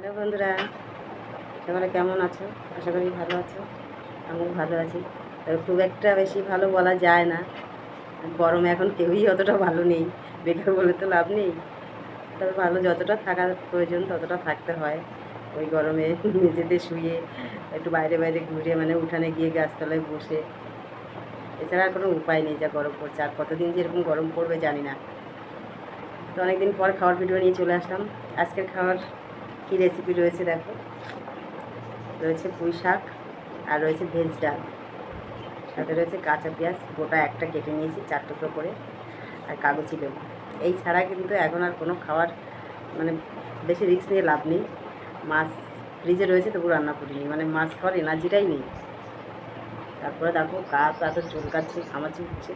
Hello বন্ধুরা, তোমরা কেমন আছো? আশা করি ভালো আছো। আমিও ভালো আছি। তবে খুব একটা বেশি ভালো বলা যায় না। গরমে এখন কেউই অতটা ভালো নেই। বেকার বলে তো লাভ নেই। তবে ভালো যতটা থাকার প্রয়োজন, ততটা থাকতে হয়। ওই গরমে মেঝেতে শুয়ে, একটু বাইরে বাইরে ঘুরে মানে উঠানে গিয়ে গাছতলায় বসে। এছাড়া আর কোনো উপায় নেই যা গরম পড়ছে। আর কতদিন যে এরকম গরম পড়বে জানি না। তো অনেকদিন পর খাওয়ার ভিডিও নিয়ে চলে আসলাম। আজকের খাওয়ার কী রেসিপি রয়েছে দেখো? রয়েছে পুঁই শাক আর রয়েছে ভেজ ডাল। সাথে রয়েছে কাঁচা পেঁয়াজ, গোটা একটা কেটে নিয়েছি চার টুকরো করে, আর কাগজি লেবু। এই ছাড়া কিন্তু এখন আর কোনো খাওয়ার মানে বেশি রিস্ক নিয়ে লাভ নেই। মাছ ফ্রিজে রয়েছে, তবু রান্না করিনি। মানে মাছ খাওয়ার এনার্জিটাই নেই। তারপরে দেখো কাক এত চুলকাচ্ছে, ঘামাচি হচ্ছে।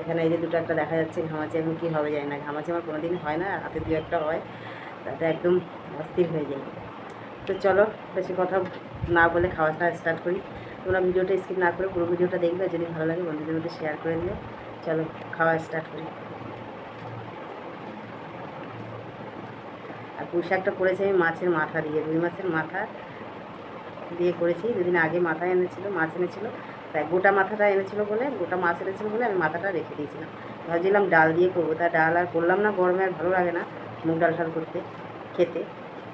এখানে এই যে দুটো একটা দেখা যাচ্ছে, ঘামাচি এখন কী হবে যায় না। ঘামাচি আমার কোনো দিন হয় না, হাতে দু একটা হয়। তাতে একদম অস্থির হয়ে যায়। তো চলো, বেশি কথা না বলে খাওয়াটা স্টার্ট করি। তোমরা ভিডিওটা স্কিপ না করে পুরো ভিডিওটা দেখবে, যদি ভালো লাগে বন্ধুদের মধ্যে শেয়ার করে দিলে। চলো, খাওয়া স্টার্ট করি। আর পুঁই শাকটা করেছি আমি মাছের মাথা দিয়ে, রুই মাছের মাথা দিয়ে করেছি। দুদিন আগে মাথা এনেছিল, মাছ এনেছিল। তাই গোটা মাথাটা এনেছিল বলে, গোটা মাছ এনেছিল বলে আমি মাথাটা রেখে দিয়েছিলাম। ভাবছিলাম ডাল দিয়ে করব। তা ডাল আর করলাম না, গরমে আর ভালো লাগে না। মুগ ডাল করতে, খেতে।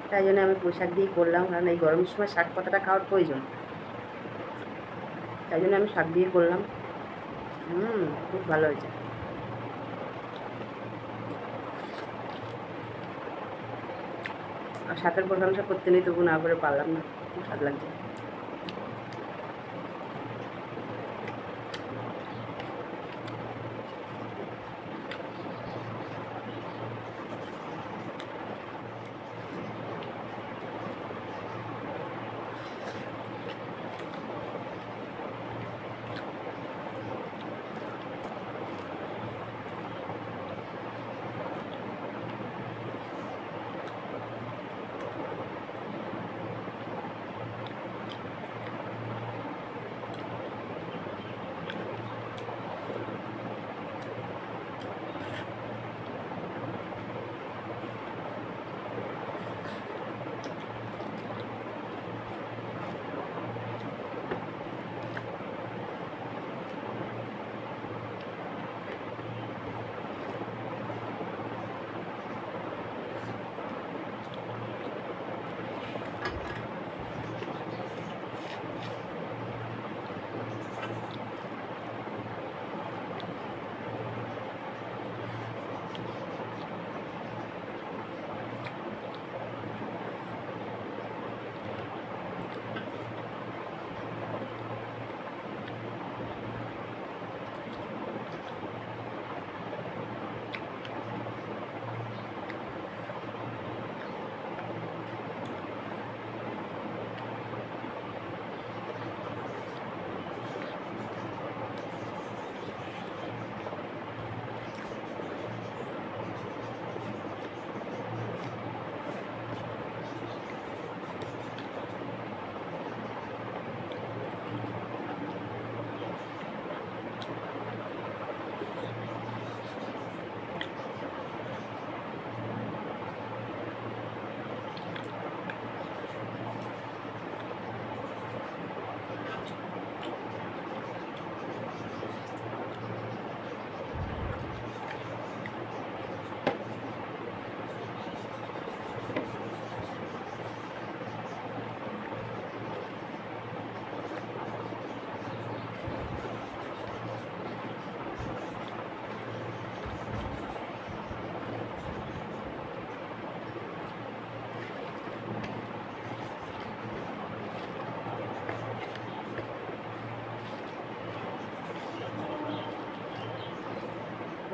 তাই জন্য আমি পোশাক দিয়ে করলাম, কারণ এই গরমের সময় শাক পাতাটা খাওয়ার প্রয়োজন। তাই জন্য আমি শাক দিয়ে করলাম। হুম, খুব ভালো হয়েছে। আর শাকের প্রশংসা করতে নেই তবু না করে পারলাম না। খুব স্বাদ লাগছে।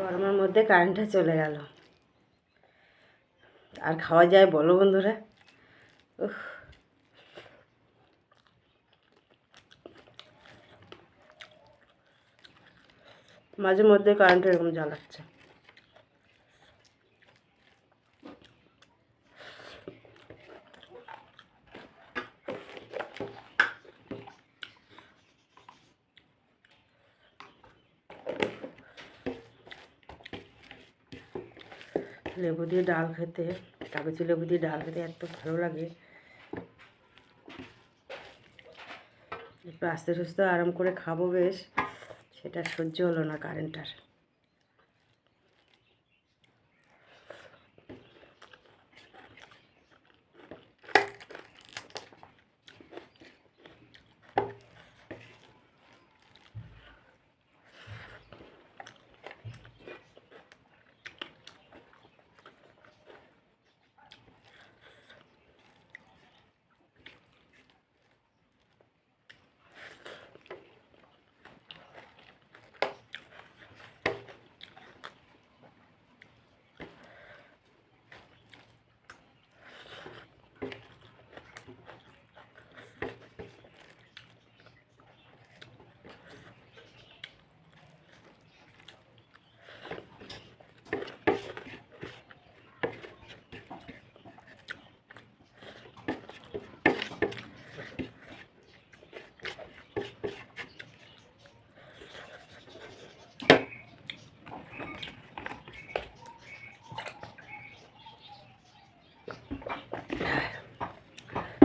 গরমের মধ্যে কারেন্টটা চলে গেল। আর খাওয়া যায় বলো বন্ধুরা। মাঝে মধ্যে কারেন্ট এরকম জ্বালাচ্ছে। লেবু দিয়ে ডাল খেতে কাগজি লেবু দিয়ে ডাল খেতে এত ভালো লাগে। একটু আস্তে সুস্থ আরাম করে খাব বেশ, সেটা সহ্য হলো না কারেন্টটার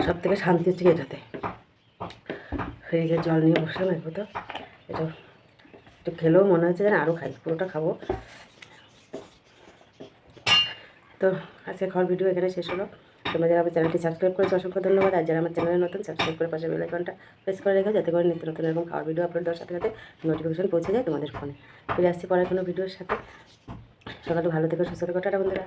সব থেকে শান্তি হচ্ছে এটাতে? ফ্রিজের জল নিয়ে বসলাম একটু তো এটা একটু খেলেও মনে হচ্ছে যেন আরও খাই, পুরোটা খাব। তো আজকে খাওয়ার ভিডিও এখানে শেষ হলো। তোমরা যারা আমার চ্যানেলটি সাবস্ক্রাইব করেছ, অসংখ্য ধন্যবাদ। আর যারা আমার চ্যানেলে নতুন সাবস্ক্রাইব করে পাশে বেল আইকনটা প্রেস করে রেখো যাতে করে নিত্য নতুন এরকম খাওয়ার ভিডিও আপলোড দেওয়ার সাথে সাথে নোটিফিকেশন পৌঁছে যায় তোমাদের ফোনে ফিরে আসছি পরে কোনো ভিডিওর সাথে। সকালে ভালো থেকে, সুস্থ থেকো, টাটা বন্ধুরা।